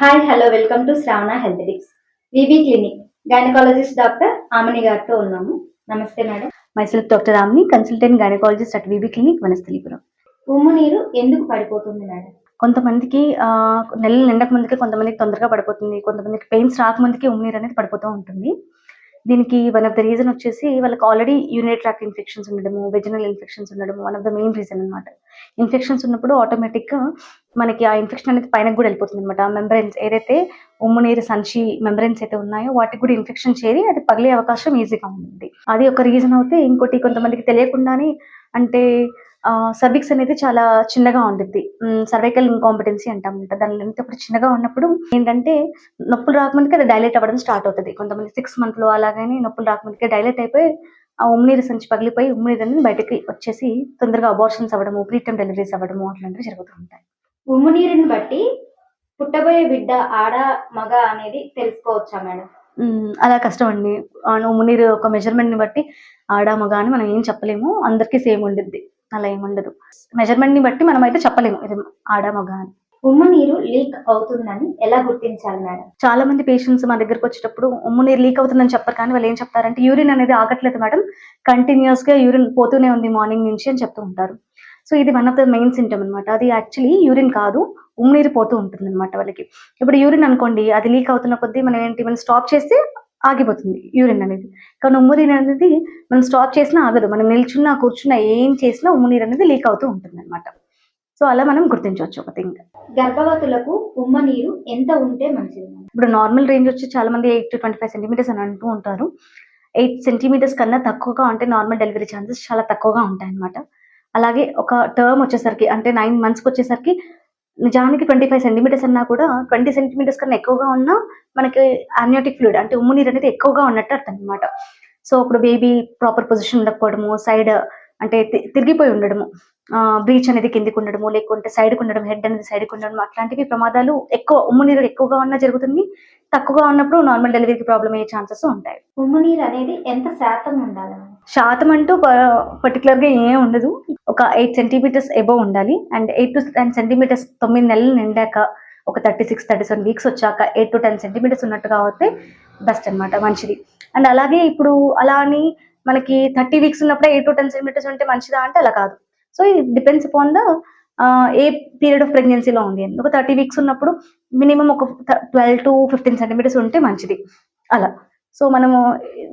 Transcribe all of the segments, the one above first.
Hi hello welcome to Shravana health tips VB clinic gynaecologist doctor Amani గారితో ఉన్నాము. నమస్తే madam. Myself doctor రామ్ని consultant gynaecologist at VB clinic Vanasthalipuram ఉమ్ము నీరు ఎందుకు పడిపోతుంది మేడం? కొంతమందికి నెలలు నిండక ముందుకే కొంతమందికి తొందరగా పడిపోతుంది. కొంతమందికి పెయిన్స్ రాకముందుకే ఉమ్మనీరు అనేది పడిపోతూ ఉంటుంది. దీనికి వన్ ఆఫ్ ద రీజన్ వచ్చేసి వాళ్ళకి ఆల్రెడీ యూనిట్ ట్రాక్ ఇన్ఫెక్షన్స్ ఉండడము వెజినల్ ఇన్ఫెక్షన్స్ ఉండడం one of the main reason అనమాట ఇన్ఫెక్షన్స్ ఉన్నప్పుడు ఆటోమేటిక్గా మనకి ఆ ఇన్ఫెక్షన్ అనేది పైన కూడా వెళ్ళిపోతుంది అనమాట ఆ మెంబ్రెన్స్ ఏదైతే ఉమ్ము నీరు సంచి మెంబ్రెన్స్ అయితే ఉన్నాయో వాటికి కూడా ఇన్ఫెక్షన్ చేరి అది పగిలే అవకాశం ఈజీగా ఉంటుంది అది ఒక రీజన్ అయితే ఇంకోటి కొంతమందికి తెలియకుండానే అంటే సర్విక్స్ అనేది చాలా చిన్నగా ఉంటుంది సర్వైకల్ ఇన్కాంపిటెన్సీ అంటాం దాని ఇప్పుడు చిన్నగా ఉన్నప్పుడు ఏంటంటే నొప్పులు రాకముందుకే అది డైలైట్ అవ్వడం స్టార్ట్ అవుతుంది. కొంతమంది సిక్స్ మంత్లో అలాగని నొప్పులు రాకముందుకే డైలైట్ అయిపోయి ఆ ఉమ్మినీరు సంచి పగిలిపోయి ఉమ్మినీరు అనేది బయటకి వచ్చేసి తొందరగా అబార్షన్స్ అవ్వడము ప్రీటమ్ డెలివరీస్ అవ్వడము అట్లాంటివి జరుగుతూ ఉంటాయి. ఉమ్ము నీరుని బట్టి పుట్టబోయే బిడ్డ ఆడ మగ అనేది తెలుసుకోవచ్చా మేడం? అలా కష్టం అండి. ఉమ్మినీరు ఒక మెజర్మెంట్ని బట్టి ఆడ మగ అని మనం ఏం చెప్పలేము. అందరికీ సేమ్ ఉండిద్ది. అలా ఏముండదు మెజర్మెంట్ని బట్టి మనం అయితే చెప్పలేము ఇది ఆడ మగ అని. ఉమ్ము నీరు లీక్ అవుతుందని ఎలా గుర్తించాలి మేడం? చాలా మంది పేషెంట్స్ మా దగ్గరకు వచ్చేటప్పుడు ఉమ్ము నీరు లీక్ అవుతుందని చెప్పరు కానీ వాళ్ళు ఏం చెప్తారంటే యూరిన్ అనేది ఆగట్లేదు మేడం కంటిన్యూస్గా యూరిన్ పోతూనే ఉంది మార్నింగ్ నుంచి అని చెప్తూ ఉంటారు. సో ఇది one of the main symptom అనమాట అది యాక్చువల్లీ యూరిన్ కాదు ఉమ్ము నీరు పోతూ ఉంటుంది అనమాట వాళ్ళకి. ఇప్పుడు యూరిన్ అనుకోండి అది లీక్ అవుతున్న కొద్దీ మనం ఏంటి మనం స్టాప్ చేస్తే ఆగిపోతుంది యూరిన్ అనేది. కానీ ఉమ్ము నీరు అనేది మనం స్టాప్ చేసినా ఆగదు. మనం నిల్చున్నా కూర్చున్నా ఏం చేసినా ఉమ్ము నీరు అనేది లీక్ అవుతూ ఉంటుంది అనమాట సో అలా మనం గుర్తించవచ్చు ఒక థింగ్. గర్భవతులకు ఉమ్మ నీరు ఎంత ఉంటే మంచిది? ఇప్పుడు నార్మల్ రేంజ్ వచ్చి చాలా మంది eight to twenty five centimetres అని అంటూ ఉంటారు. ఎయిట్ సెంటీమీటర్స్ కన్నా తక్కువగా ఉంటే నార్మల్ డెలివరీ ఛాన్సెస్ చాలా తక్కువగా ఉంటాయి అన్నమాట అలాగే ఒక టర్మ్ వచ్చేసరికి అంటే నైన్ మంత్స్కి వచ్చేసరికి నిజానికి ట్వంటీ ఫైవ్ సెంటీమీటర్స్ అన్నా కూడా ట్వంటీ సెంటీమీటర్స్ కన్నా ఎక్కువగా ఉన్నా మనకి ఆమ్నియోటిక్ ఫ్లూయిడ్ అంటే ఉమ్ము నీరు అనేది ఎక్కువగా ఉన్నట్టు అర్థం అనమాట సో అప్పుడు బేబీ ప్రాపర్ పొజిషన్ ఉండకపోవడము సైడ్ అంటే తిరిగిపోయి ఉండడము బ్రీచ్ అనేది కిందికి ఉండడము లేకుంటే సైడ్కి ఉండడం హెడ్ అనేది సైడ్కి ఉండడం అట్లాంటివి ప్రమాదాలు ఎక్కువ ఉమ్ము నీరు ఎక్కువగా ఉన్నా జరుగుతుంది. తక్కువగా ఉన్నప్పుడు నార్మల్ డెలివరీకి ప్రాబ్లం అయ్యే ఛాన్సెస్ ఉంటాయి. ఉమ్ము నీరు అనేది ఎంత శాతం ఉండాలి? శాతం అంటూ పర్టికులర్గా ఏం ఉండదు. ఒక ఎయిట్ సెంటీమీటర్స్ ఎబో ఉండాలి. And eight to ten centimetres తొమ్మిది నెలలు నిండాక ఒక thirty six thirty seven weeks వచ్చాక ఎయిట్ టు టెన్ సెంటీమీటర్స్ ఉన్నట్టుగా అవుతే బెస్ట్ అన్నమాట మంచిది. అండ్ అలాగే ఇప్పుడు అలా అని మనకి థర్టీ వీక్స్ ఉన్నప్పుడే ఎయిట్ టు టెన్ సెంటీమీటర్స్ ఉంటే మంచిదా అంటే అలా కాదు. సో ఇది depends upon the a period of ప్రెగ్నెన్సీలో ఉంది. ఒక థర్టీ వీక్స్ ఉన్నప్పుడు మినిమం ఒక ట్వెల్వ్ టు ఫిఫ్టీన్ సెంటీమీటర్స్ ఉంటే మంచిది. అలా. సో మనము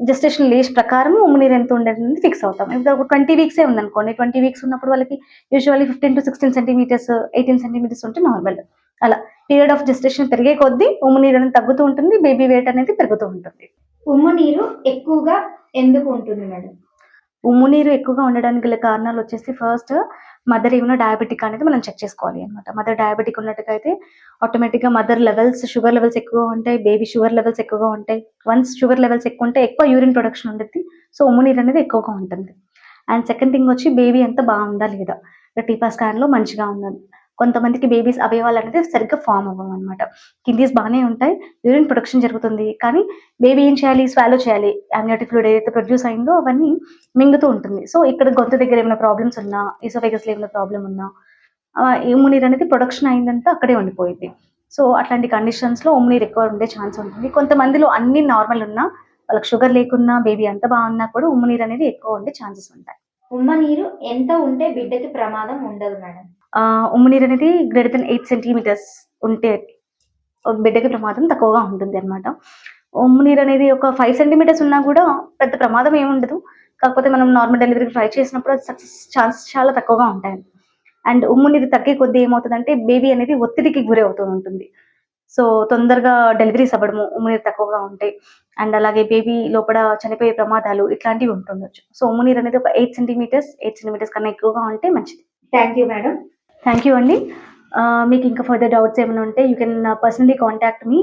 జస్టేషన్ లేజ్ ప్రకారం ఉమ్మనీరు ఎంత ఉండేది ఫిక్స్ అవుతాం. ఇప్పుడు ఒక ట్వంటీ వీక్సే ఉందనుకోండి ట్వంటీ వీక్స్ ఉన్నప్పుడు వాళ్ళకి usually fifteen to sixteen centimetres eighteen centimetres ఉంటే నార్మల్ అలా పీరియడ్ ఆఫ్ జస్టేషన్ పెరిగే కొద్దీ ఉమ్మనీరు అనేది తగ్గుతూ ఉంటుంది బేబీ వెయిట్ అనేది పెరుగుతూ ఉంటుంది. ఉమ్మనీరు ఎక్కువగా ఎందుకు ఉంటుంది మేడం? ఉమ్ము నీరు ఎక్కువగా ఉండడానికి గల కారణాలు వచ్చేసి ఫస్ట్ మదర్ ఏమైనా డయాబెటిక్ అనేది మనం చెక్ చేసుకోవాలి అనమాట మదర్ డయాబెటిక్ ఉన్నట్టుగా అయితే ఆటోమేటిక్గా మదర్ లెవెల్స్ షుగర్ లెవెల్స్ ఎక్కువగా ఉంటాయి బేబీ షుగర్ లెవెల్స్ ఎక్కువగా ఉంటాయి. వన్స్ షుగర్ లెవెల్స్ ఎక్కువ ఉంటే ఎక్కువ యూరిన్ ప్రొడక్షన్ ఉంటుంది. సో ఉమ్ము నీరు అనేది ఎక్కువగా ఉంటుంది. అండ్ సెకండ్ థింగ్ వచ్చి బేబీ ఎంత బాగుందా లేదా? టీపా స్కాన్లో మంచిగా ఉందని. కొంతమందికి బేబీస్ అవయవాలు అనేది సరిగ్గా ఫామ్ అవ్వం అనమాట కిడ్నీస్ బాగానే ఉంటాయి యూరిన్ ప్రొడక్షన్ జరుగుతుంది కానీ బేబీ ఏం చేయాలి? స్వాలో చేయాలి. అమ్నియోటిక్ ఫ్లూయిడ్ ఏదైతే ప్రొడ్యూస్ అయిందో అవన్నీ మింగుతూ ఉంటుంది. సో ఇక్కడ గొంతు దగ్గర ఏమైనా ప్రాబ్లమ్స్ ఉన్నా ఈసోఫెగస్లో ఏమైనా ప్రాబ్లం ఉన్నా ఉమ్మునీరు అనేది ప్రొడక్షన్ అయిందంతా అక్కడే ఉండిపోయింది. సో అట్లాంటి కండిషన్స్లో ఉమ్మునీరు ఎక్కువ ఉండే ఛాన్స్ ఉంటుంది. కొంతమందిలో అన్ని నార్మల్ ఉన్నా వాళ్ళకి షుగర్ లేకున్నా బేబీ అంత బాగున్నా కూడా ఉమ్మునీరు అనేది ఎక్కువ ఉండే ఛాన్సెస్ ఉంటాయి. ఉమ్మ నీరు ఎంత ఉంటే బిడ్డకి ప్రమాదం ఉండదు మేడం. ఉమ్మునీరు అనేది గ్రేటర్ దెన్ ఎయిట్ సెంటీమీటర్స్ ఉంటే బిడ్డకి ప్రమాదం తక్కువగా ఉంటుంది అనమాట ఉమ్మునీరు అనేది ఒక ఫైవ్ సెంటీమీటర్స్ ఉన్నా కూడా పెద్ద ప్రమాదం ఏముండదు కాకపోతే మనం నార్మల్ డెలివరీకి ట్రై చేసినప్పుడు అది సక్సెస్ ఛాన్స్ చాలా తక్కువగా ఉంటాయి. అండ్ ఉమ్ము నీరు తగ్గే కొద్దీ ఏమవుతుందంటే బేబీ అనేది ఒత్తిడికి గురి అవుతూ ఉంటుంది. సో తొందరగా డెలివరీస్ అవ్వడము ఉమ్ము నీరు తక్కువగా ఉంటాయి అండ్ అలాగే బేబీ లోపల చనిపోయే ప్రమాదాలు ఇట్లాంటివి ఉంటుండొచ్చు. సో ఉమ్ము నీరు అనేది ఒక ఎయిట్ సెంటీమీటర్స్ ఎయిట్ సెంటీమీటర్స్ కన్నా ఎక్కువగా ఉంటే మంచిది. Thank you madam thank you అండి మీకు ఇంకా ఫర్దర్ డౌట్స్ ఏమైనా ఉంటే you can personally contact me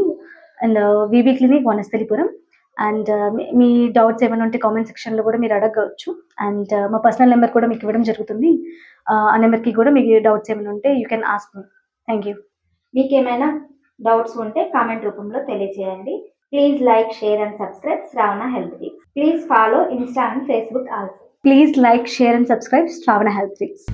and VB clinic Vanasthalipuram and me doubts ఏమైనా ఉంటే కామెంట్ సెక్షన్లో కూడా మీరు అడగవచ్చు. అండ్ మా పర్సనల్ నెంబర్ కూడా మీకు ఇవ్వడం జరుగుతుంది. ఆ, ఆ నెంబర్కి కూడా మీకు డౌట్స్ ఏమైనా ఉంటే you can ask me thank you మీకు ఏమైనా డౌట్స్ ఉంటే కామెంట్ రూపంలో తెలియజేయండి please like share and subscribe Shravana health tips please follow insta and Facebook also please like share and subscribe Shravana health tricks